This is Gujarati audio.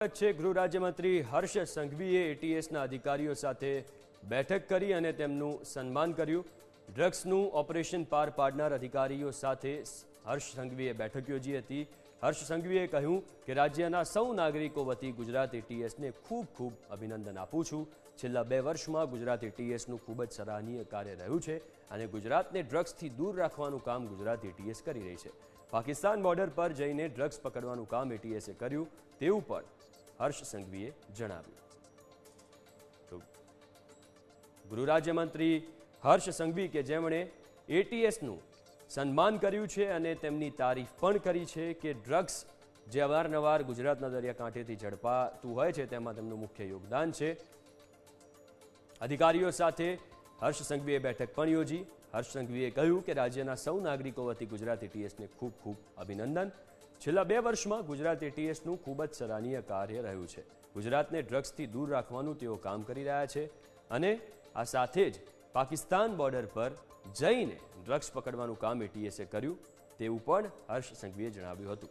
છે ગૃહ રાજ્યમંત્રી હર્ષ સંઘવીએ એટીએસના અધિકારીઓ સાથે બેઠક કરી અને તેમનું સન્માન કર્યું. ડ્રગ્સનું ઓપરેશન પાર પાડનાર અધિકારીઓ સાથે હર્ષ સંઘવીએ બેઠક યોજી હતી. હર્ષ સંઘવીએ કહ્યું કે રાજ્યના સૌ નાગરિકો વતી ગુજરાત એટીએસને ખૂબ ખૂબ અભિનંદન આપું છું. છેલ્લા બે વર્ષમાં ગુજરાત એટીએસનું ખૂબ જ સરાહનીય કાર્ય રહ્યું છે અને ગુજરાતને ડ્રગ્સથી દૂર રાખવાનું કામ ગુજરાત એટીએસ કરી રહી છે. પાકિસ્તાન બોર્ડર પર જઈને ડ્રગ્સ પકડવાનું કામ એટીએસે કર્યું. તેવું પણ હર્ષ સંઘવીએ જણાવ્યું. ગૃહ રાજ્યમંત્રી હર્ષ સંઘવી કે જેમણે એટીએસનું સન્માન કર્યું છે અને તેમની તારીફ પણ કરી છે કે ડ્રગ્સ જે અવારનવાર ગુજરાતના દરિયાકાંઠેથી ઝડપાતું હોય છે, તેમાં તેમનું મુખ્ય યોગદાન છે. અધિકારીઓ સાથે હર્ષ સંઘવીએ બેઠક પણ યોજી. હર્ષ સંઘવીએ કહ્યું કે રાજ્યના સૌ નાગરિકો વતી ગુજરાત એટીએસને ખૂબ ખૂબ અભિનંદન. છેલ્લા બે વર્ષમાં ગુજરાત એટીએસનું ખૂબ જ સરાહનીય કાર્ય રહ્યું છે. ગુજરાતને ડ્રગ્સથી દૂર રાખવાનું તેઓ કામ કરી રહ્યા છે અને આ સાથે જ પાકિસ્તાન બોર્ડર પર જઈને ડ્રગ્સ પકડવાનું કામ એટીએસે કર્યું, તેવું પણ હર્ષ સંઘવીએ જણાવ્યું હતું.